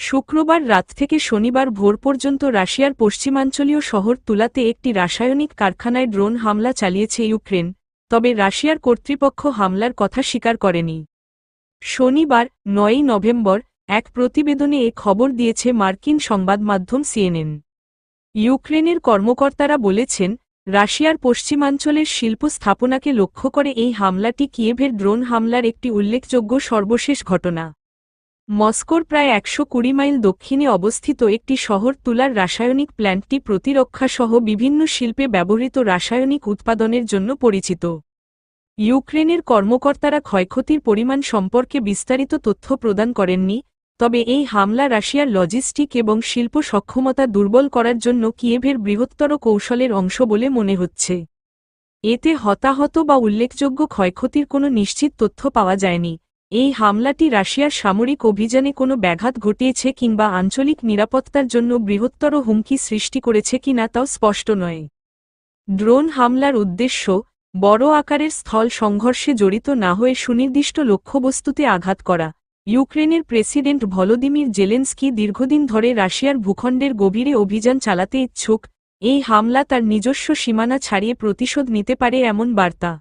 শুক্রবার রাত থেকে শনিবার ভোর পর্যন্ত রাশিয়ার পশ্চিমাঞ্চলীয় শহর তুলাতে একটি রাসায়নিক কারখানায় ড্রোন হামলা চালিয়েছে ইউক্রেন, তবে রাশিয়ার কর্তৃপক্ষ হামলার কথা স্বীকার করেনি। শনিবার, নয়ই নভেম্বর, এক প্রতিবেদনে এ খবর দিয়েছে মার্কিন সংবাদমাধ্যম সিএনএন। ইউক্রেনের কর্মকর্তারা বলেছেন, রাশিয়ার পশ্চিমাঞ্চলের শিল্প স্থাপনাকে লক্ষ্য করে এই হামলাটি কিয়েভের ড্রোন হামলার একটি উল্লেখযোগ্য সর্বশেষ ঘটনা। মস্কোর প্রায় একশো কুড়ি মাইল দক্ষিণে অবস্থিত একটি শহর তুলার রাসায়নিক প্ল্যান্টটি প্রতিরক্ষাসহ বিভিন্ন শিল্পে ব্যবহৃত রাসায়নিক উৎপাদনের জন্য পরিচিত। ইউক্রেনের কর্মকর্তারা ক্ষয়ক্ষতির পরিমাণ সম্পর্কে বিস্তারিত তথ্য প্রদান করেননি, তবে এই হামলা রাশিয়ার লজিস্টিক এবং শিল্প সক্ষমতা দুর্বল করার জন্য কিয়েভের বৃহত্তর কৌশলের অংশ বলে মনে হচ্ছে। এতে হতাহত বা উল্লেখযোগ্য ক্ষয়ক্ষতির কোনো নিশ্চিত তথ্য পাওয়া যায়নি। এই হামলাটি রাশিয়ার সামরিক অভিযানে কোনো ব্যাঘাত ঘটিয়েছে কিংবা আঞ্চলিক নিরাপত্তার জন্য বৃহত্তর হুমকি সৃষ্টি করেছে কিনা তাও স্পষ্ট নয়। ড্রোন হামলার উদ্দেশ্য, বড় আকারের স্থল সংঘর্ষে জড়িত না হয়ে সুনির্দিষ্ট লক্ষ্যবস্তুতে আঘাত করা। ইউক্রেনের প্রেসিডেন্ট ভলোদিমির জেলেন্সকি দীর্ঘদিন ধরে রাশিয়ার ভূখণ্ডের গভীরে অভিযান চালাতে ইচ্ছুক। এই হামলা তার নিজস্ব সীমানা ছাড়িয়ে প্রতিশোধ নিতে পারে এমন বার্তা।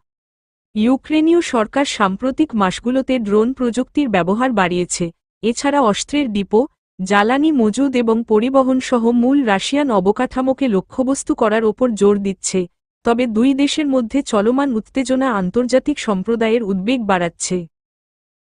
ইউক্রেনীয় সরকার সাম্প্রতিক মাসগুলোতে ড্রোন প্রযুক্তির ব্যবহার বাড়িয়েছে, এছাড়া অস্ত্রের ডিপো, জ্বালানি মজুদ এবং পরিবহন সহ মূল রাশিয়ান অবকাঠামোকে লক্ষ্যবস্তু করার ওপর জোর দিচ্ছে, তবে দুই দেশের মধ্যে চলমান উত্তেজনা আন্তর্জাতিক সম্প্রদায়ের উদ্বেগ বাড়াচ্ছে।